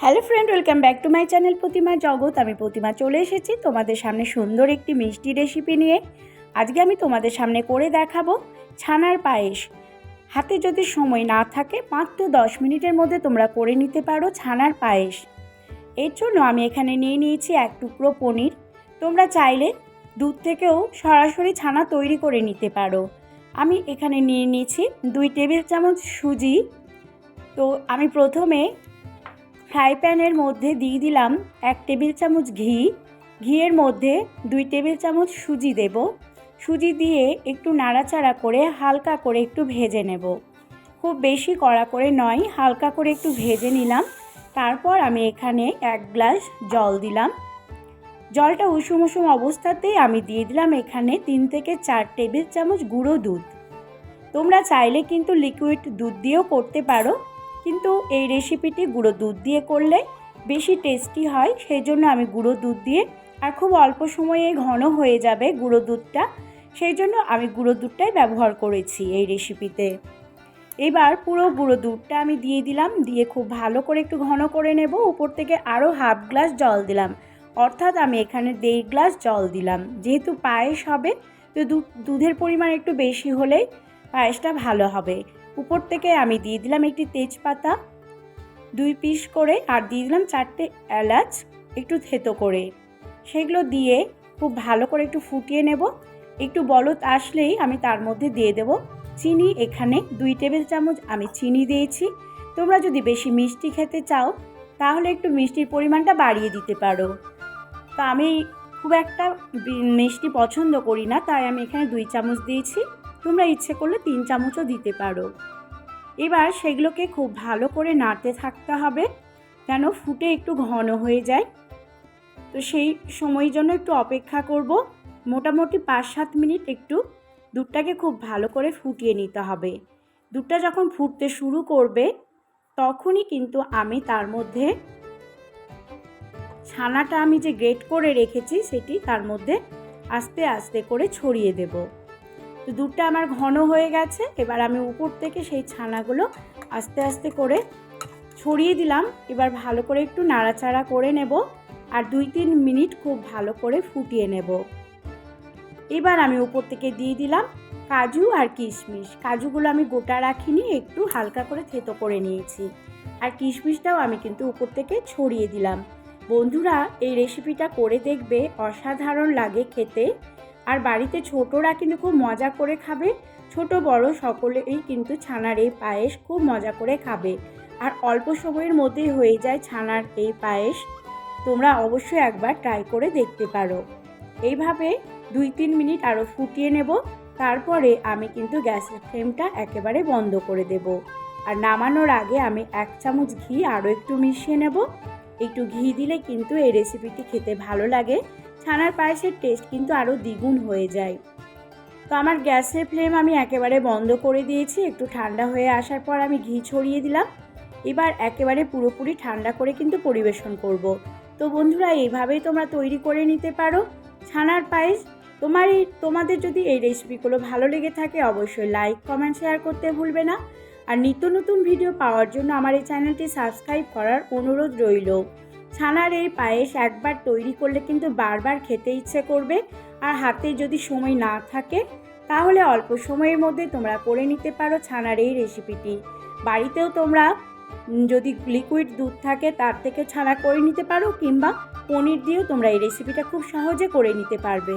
Hello friend welcome back to my channel Pratima Jagat আমি প্রতিমা চলে এসেছি তোমাদের সামনে সুন্দর একটি মিষ্টি রেসিপি নিয়ে। আজকে আমি তোমাদের সামনে করে দেখাবো ছানার পায়েস। হাতে যদি সময় না থাকে, মাত্র দশ মিনিটের মধ্যে তোমরা করে নিতে পারো ছানার পায়েস। এর জন্য আমি এখানে নিয়ে নিয়েছি এক টুকরো পনির। তোমরা চাইলে দুধ থেকেও সরাসরি ছানা তৈরি করে নিতে পারো। আমি এখানে নিয়ে নিয়েছি দুই টেবিল চামচ সুজি। তো আমি প্রথমে ফ্রাই প্যানের মধ্যে দিয়ে দিলাম এক টেবিল চামচ ঘি। ঘিয়ের মধ্যে দুই টেবিল চামচ সুজি দেব। সুজি দিয়ে একটু নাড়াচাড়া করে হালকা করে একটু ভেজে নেব। খুব বেশি কড়া করে নয়, হালকা করে একটু ভেজে নিলাম। তারপর আমি এখানে এক গ্লাস জল দিলাম। জলটা উষুম উষুম অবস্থাতেই আমি দিয়ে দিলাম এখানে তিন থেকে চার টেবিল চামচ গুঁড়ো দুধ। তোমরা চাইলে কিন্তু লিকুইড দুধ দিয়েও করতে পারো। কিন্তু এই রেসিপিটি গুঁড়ো দুধ দিয়ে করলে বেশি টেস্টি হয় সেই জন্য আমি গুঁড়ো দুধ দিয়ে, আর খুব অল্প সময়ে ঘন হয়ে যাবে গুঁড়ো দুধটা সেই জন্য আমি গুঁড়ো দুধটাই ব্যবহার করেছি এই রেসিপিতে এবার পুরো গুঁড়ো দুধটা আমি দিয়ে দিলাম, দিয়ে খুব ভালো করে একটু ঘন করে নেব, উপর থেকে আরও হাফ গ্লাস জল দিলাম। অর্থাৎ আমি এখানে দেড় গ্লাস জল দিলাম। যেহেতু পায়েস হবে, তো দুধের পরিমাণ একটু বেশি হলেই পায়েসটা ভালো হবে। উপর থেকে আমি দিয়ে দিলাম একটি তেজপাতা, দুই পিস করে, আর দিয়ে দিলাম চারটে এলাচ একটু থেতো করে। সেগুলো দিয়ে খুব ভালো করে একটু ফুটিয়ে নেব। একটু বলদ আসলেই আমি তার মধ্যে দিয়ে দেব চিনি। এখানে দুই টেবিল চামচ আমি চিনি দিয়েছি। তোমরা যদি বেশি মিষ্টি খেতে চাও, তাহলে একটু মিষ্টির পরিমাণটা বাড়িয়ে দিতে পারো। তো আমি খুব একটা মিষ্টি পছন্দ করি না, তাই আমি এখানে দুই চামচ দিয়েছি। তোমরা ইচ্ছে করলে তিন চামচও দিতে পারো। এবার সেগুলোকে খুব ভালো করে নাড়তে থাকতে হবে যেন ফুটে একটু ঘন হয়ে যায়। তো সেই সময়ের জন্য একটু অপেক্ষা করব। মোটামুটি পাঁচ সাত মিনিট একটু দুধটাকে খুব ভালো করে ফুটিয়ে নিতে হবে। দুধটা যখন ফুটতে শুরু করবে তখনই কিন্তু আমি তার মধ্যে ছানাটা আমি যে গ্রেট করে রেখেছি সেটি তার মধ্যে আস্তে আস্তে করে ছড়িয়ে দেবো। তো দুধটা আমার ঘন হয়ে গেছে। এবার আমি উপর থেকে সেই ছানাগুলো আস্তে আস্তে করে ছড়িয়ে দিলাম। এবার ভালো করে একটু নাড়াচাড়া করে নেব আর দুই তিন মিনিট খুব ভালো করে ফুটিয়ে নেব। এবার আমি উপর থেকে দিয়ে দিলাম কাজু আর কিশমিশ। কাজুগুলো আমি গোটা রাখিনি, একটু হালকা করে থেতো করে নিয়েছি। আর কিশমিশটাও আমি কিন্তু উপর থেকে ছড়িয়ে দিলাম। বন্ধুরা, এই রেসিপিটা করে দেখবে, অসাধারণ লাগে খেতে। আর বাড়িতে ছোটরা কিন্তু খুব মজা করে খাবে, ছোট বড় সকলেই কিন্তু ছানার এই পায়েস খুব মজা করে খাবে। আর অল্প সময়ের মধ্যেই হয়ে যায় ছানার এই পায়েস। তোমরা অবশ্যই একবার ট্রাই করে দেখতে পারো। এইভাবে দুই তিন মিনিট আরও ফুটিয়ে নেব, তারপরে আমি কিন্তু গ্যাসের ফ্লেমটা একেবারে বন্ধ করে দেব। আর নামানোর আগে আমি এক চামচ ঘি আরও একটু মিশিয়ে নেব। একটু ঘি দিলে কিন্তু এই রেসিপিটি খেতে ভালো লাগে। ছানার পায়েসের টেস্ট কিন্তু আরও দ্বিগুণ হয়ে যায়। তো আমার গ্যাসের ফ্লেম আমি একেবারে বন্ধ করে দিয়েছি, একটু ঠান্ডা হয়ে আসার পর আমি ঘি ছড়িয়ে দিলাম। এবার একেবারে পুরোপুরি ঠান্ডা করে কিন্তু পরিবেশন করব। তো বন্ধুরা, এইভাবেই তোমরা তৈরি করে নিতে পারো। ছানার পায়েস তোমার এই তোমাদের যদি এই রেসিপিগুলো ভালো লেগে থাকে, অবশ্যই লাইক কমেন্ট শেয়ার করতে ভুলবে না। আর নিত্য নতুন ভিডিও পাওয়ার জন্য আমার এই চ্যানেলটি সাবস্ক্রাইব করার অনুরোধ রইল। ছানার এই পায়েস একবার তৈরি করলে কিন্তু বারবার খেতে ইচ্ছে করবে আর হাতে যদি সময় না থাকে, তাহলে অল্প সময়ের মধ্যে তোমরা করে নিতে পারো ছানার এই রেসিপিটি। বাড়িতেও তোমরা যদি লিকুইড দুধ থাকে তার থেকে ছানা করে নিতে পারো কিংবা পনির দিয়েও তোমরা এই রেসিপিটা খুব সহজে করে নিতে পারবে।